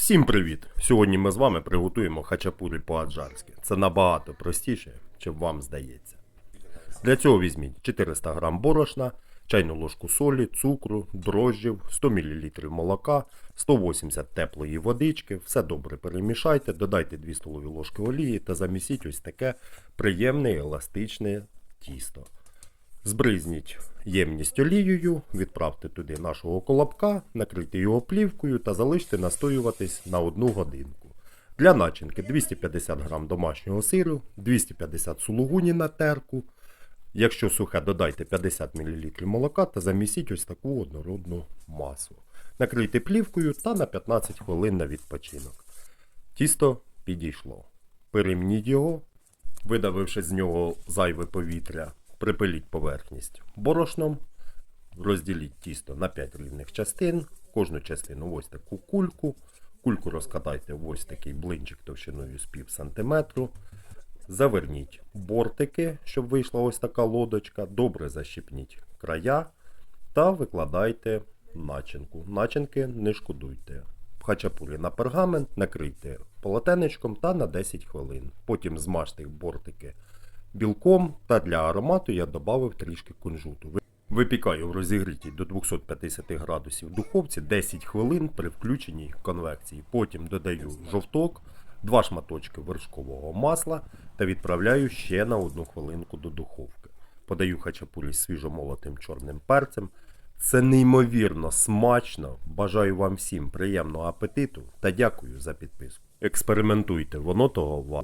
Всім привіт! Сьогодні ми з вами приготуємо хачапурі по-аджарськи. Це набагато простіше, чим вам здається. Для цього візьміть 400 г борошна, чайну ложку солі, цукру, дрожжів, 100 мл молока, 180 теплої водички. Все добре перемішайте, додайте 2 столові ложки олії та замісіть ось таке приємне еластичне тісто. Збризніть ємність олією, відправте туди нашого колобка, накрийте його плівкою та залиште настоюватись на одну годинку. Для начинки 250 г домашнього сиру, 250 сулугуні на терку. Якщо сухе, додайте 50 мл молока та замісіть ось таку однородну масу. Накрийте плівкою та на 15 хвилин на відпочинок. Тісто підійшло. Перемніть його, видавивши з нього зайве повітря, припиліть поверхність борошном, розділіть тісто на 5 рівних частин, кожну частину в ось таку кульку. Кульку розкатайте в ось такий блинчик товщиною з пів сантиметру. Заверніть бортики, щоб вийшла ось така лодочка. Добре защипніть края та викладайте начинку. Начинки не шкодуйте. Хачапурі на пергамент накрийте полотенечком та на 10 хвилин. Потім змажте бортики білком та для аромату я додав трішки кунжуту. Випікаю в розігрітій до 250 градусів духовці 10 хвилин при включеній конвекції. Потім додаю жовток, два шматочки вершкового масла та відправляю ще на одну хвилинку до духовки. Подаю хачапурі з свіжомолотим чорним перцем. Це неймовірно смачно. Бажаю вам всім приємного апетиту та дякую за підписку. Експериментуйте, воно того вам.